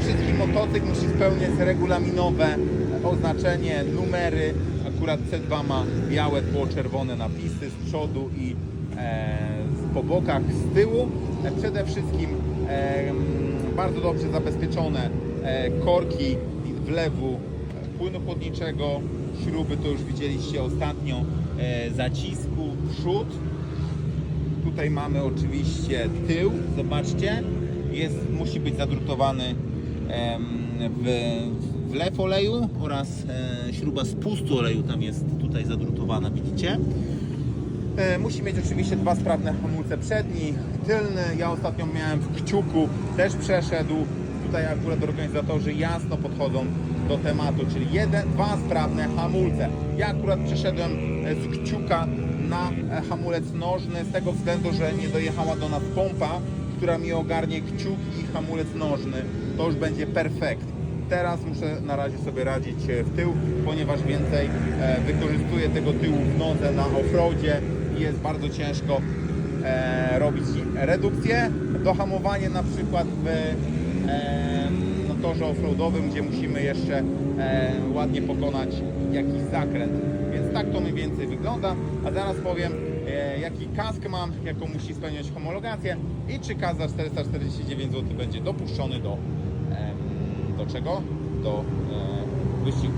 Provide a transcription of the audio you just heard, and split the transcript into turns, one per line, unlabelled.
Przede wszystkim motocykl musi spełniać regulaminowe oznaczenie, numery. Akurat C2 ma białe tło, czerwone napisy z przodu i e, po bokach, z tyłu. E, Przede wszystkim e, bardzo dobrze zabezpieczone e, korki wlewu e, płynu chłodniczego, śruby to już widzieliście ostatnio, e, zacisku, przód. Tutaj mamy oczywiście tył, zobaczcie, jest, musi być zadrutowany wlew oleju oraz e, śruba spustu oleju tam jest tutaj zadrutowana, widzicie? E, Musi mieć oczywiście dwa sprawne hamulce przedni, tylny. Ja ostatnio miałem w kciuku, też przeszedł. Tutaj akurat organizatorzy jasno podchodzą do tematu, czyli jeden, dwa sprawne hamulce. Ja akurat przeszedłem e, z kciuka na hamulec nożny z tego względu, że nie dojechała do nas pompa, która mi ogarnie kciuk i hamulec nożny. To już będzie perfekt. Teraz muszę na razie sobie radzić e, w tył, ponieważ więcej e, wykorzystuję tego tyłu w nodze na offroadzie i jest bardzo ciężko e, robić redukcję, dohamowanie na przykład w torze offroadowym, gdzie musimy jeszcze e, ładnie pokonać jakiś zakręt. Więc tak to mniej więcej wygląda. A zaraz powiem, e, jaki kask mam, jaką musi spełniać homologację i czy kask za 449 zł będzie dopuszczony do, em, do czego? Do e, wyścigu.